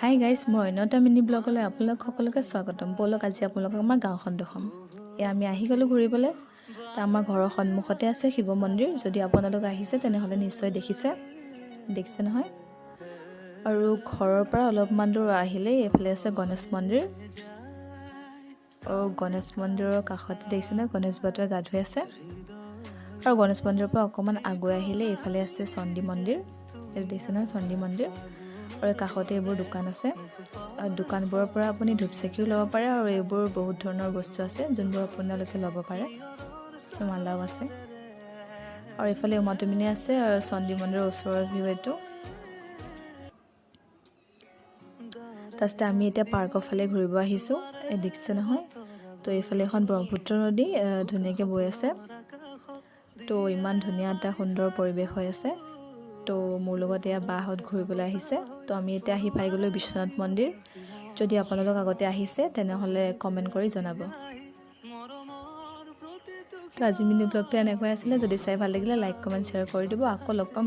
Hi guys মই অন্যতা mini ব্লগলৈ আপোনালোক সকলোকে স্বাগতম। ব'লক আজি আপোনালোকক আমাৰ গাঁওখন দেখুৱাম। এয়া আমি আহি গ'লোঁ ঘূৰিবলৈ। তো আমাৰ ঘৰৰ সন্মুখতে আছে শিৱ মন্দিৰ। যদি আপোনালোক আহিছে তেনেহ'লে নিশ্চয় দেখিছে। দেখিছে নহয়? আৰু ঘৰৰ পৰা অলপমান দূৰ আহিলেই এইফালে আছে গণেশ মন্দিৰ। আৰু গণেশ মন্দিৰৰ কাষতে দেখিছেনে গণেশ বাটোৱে গা ধুই আছে। আৰু গণেশ মন্দিৰৰ পৰা অকণমান আগুৱাই আহিলে এইফালে আছে চণ্ডী মন্দিৰ। এইটো দেখিছে নহয় চণ্ডী মন্দিৰ। আৰু কাষতে এইবোৰ দোকান আছে। দোকানবোৰৰ পৰা আপুনি ধূপ চাকিও ল'ব পাৰে আৰু এইবোৰ বহুত ধৰণৰ বস্তু আছে যোনবোৰ আপোনালোকে ল'ব পাৰে। মালাও আছে। আৰু এইফালে উমাতুমিনি আছে আৰু চণ্ডী মন্দিৰৰ ওচৰৰ ভিউ এইটো। তাৰপিছতে আমি এতিয়া পাৰ্কৰ ফালে ঘূৰিব আহিছোঁ এই দেখিছে নহয়। তো এইফালে এখন ব্ৰহ্মপুত্ৰ নদী ধুনীয়াকৈ বৈ আছে। তো ইমান ধুনীয়া এটা সুন্দৰ পৰিৱেশ হৈ আছে। তো মোৰ লগত এয়া বাহঁত ঘূৰিবলৈ আহিছে। তো আমি এতিয়া আহি পাই গ'লোঁ বিশ্বনাথ মন্দিৰ। যদি আপোনালোক আগতে আহিছে তেনেহ'লে কমেণ্ট কৰি জনাব। তো আজি মিনি ব্লগটো এনেকৈ আছিলে। যদি চাই ভাল লাগিলে লাইক কমেণ্ট শ্বেয়াৰ কৰি দিব। আকৌ লগ পাম।